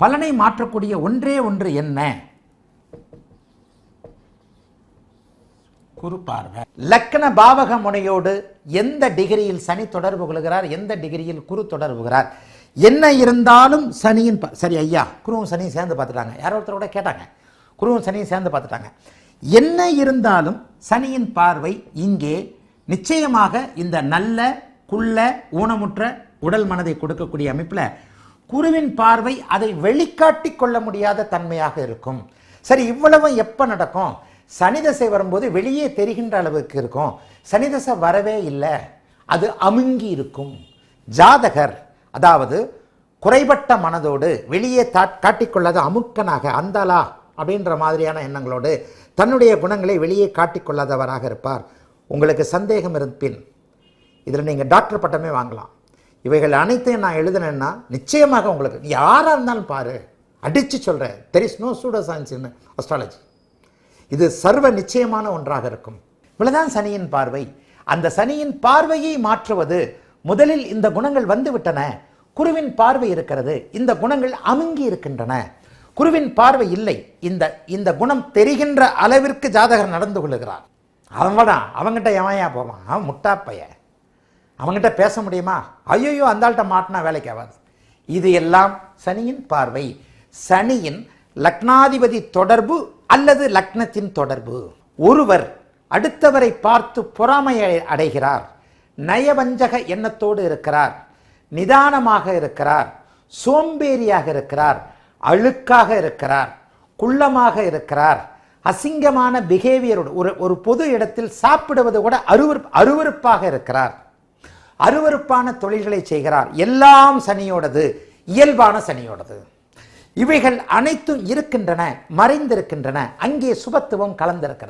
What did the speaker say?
பலனை மாற்றக்கூடிய ஒன்றே ஒன்று என்ன? குரு பார்வை. லக்ன பாவக முனையோடு எந்த டிகிரியில் சனி தொடர்பு கொள்கிறார்? எந்த டிகிரியில் குரு தொடர்புகிறார் என்ன இருந்தாலும் சனியின் சரி ஐயா குருவும் சனியும் சேர்ந்து பார்த்துட்டாங்க. யாரோ ஒருத்தர் கூட கேட்டாங்க. குருவும் சனியும் சேர்ந்து பார்த்துட்டாங்க. என்ன இருந்தாலும் சனியின் பார்வை இங்கே நிச்சயமாக இந்த நல்ல குள்ள ஊனமுற்ற உடல் மனதை கொடுக்கக்கூடிய அமைப்பில் குருவின் பார்வை அதை வெளிக்காட்டி கொள்ள முடியாத தன்மையாக இருக்கும். சரி இவ்வளவு எப்போ நடக்கும்? சனி தசை வரும்போது வெளியே தெரிகின்ற அளவுக்கு இருக்கும். சனி தசை வரவே இல்லை. அது அமுங்கி இருக்கும். ஜாதகர் அதாவது குறைபட்ட மனதோடு வெளியே தா- காட்டிக்கொள்ளாத அமுக்கனாக அந்தாளா அப்படின்ற மாதிரியான எண்ணங்களோடு தன்னுடைய குணங்களை வெளியே காட்டிக்கொள்ளாதவராக இருப்பார். உங்களுக்கு சந்தேகம் இருப்பின் இதில் நீங்கள் டாக்டர் பட்டமே வாங்கலாம். இவைகள் அனைத்தையும் நான் எழுதினேன்னா நிச்சயமாக உங்களுக்கு யாராக இருந்தாலும் பாரு அடித்து சொல்கிறேன் there is no pseudo science in astrology இது சர்வ நிச்சயமான ஒன்றாக இருக்கும். இவ்வளோதான் சனியின் பார்வை. அந்த சனியின் பார்வையை மாற்றுவது முதலில் இந்த குணங்கள் வந்துவிட்டன குருவின் பார்வை இருக்கிறது இந்த குணங்கள் அமுங்கி இருக்கின்றன. குருவின் பார்வை இல்லை. இந்த இந்த குணம் தெரிகின்ற அளவிற்கு ஜாதகர் நடந்து கொள்ளுகிறார். அவன் அவங்ககிட்ட அவங்கிட்ட போவான்? அவன் முட்டா பையன். அவங்ககிட்ட பேச முடியுமா? ஐயோ அந்தாள்கிட்ட மாட்டினா வேலைக்கு ஆகாது. இது எல்லாம் சனியின் பார்வை. சனியின் லக்னாதிபதி தொடர்பு அல்லது லக்னத்தின் தொடர்பு. ஒருவர் அடுத்தவரை பார்த்து பொறாமை அடை- அடைகிறார். நயவஞ்சக எண்ணத்தோடு இருக்கிறார். நிதானமாக இருக்கிறார். சோம்பேறியாக இருக்கிறார். அழுக்காக இருக்கிறார். குள்ளமாக இருக்கிறார். அசிங்கமான பிஹேவியரோடு ஒரு ஒரு பொது இடத்தில் சாப்பிடுவது கூட அருவர் அருவருப்பாக இருக்கிறார். அருவருப்பான தொழில்களை செய்கிறார். எல்லாம் சனியோடது. இயல்பான சனியோடது. இவைகள் அனைத்தும் இருக்கின்றன மறைந்திருக்கின்றன. அங்கே சுபத்துவம் கலந்திருக்கிறது.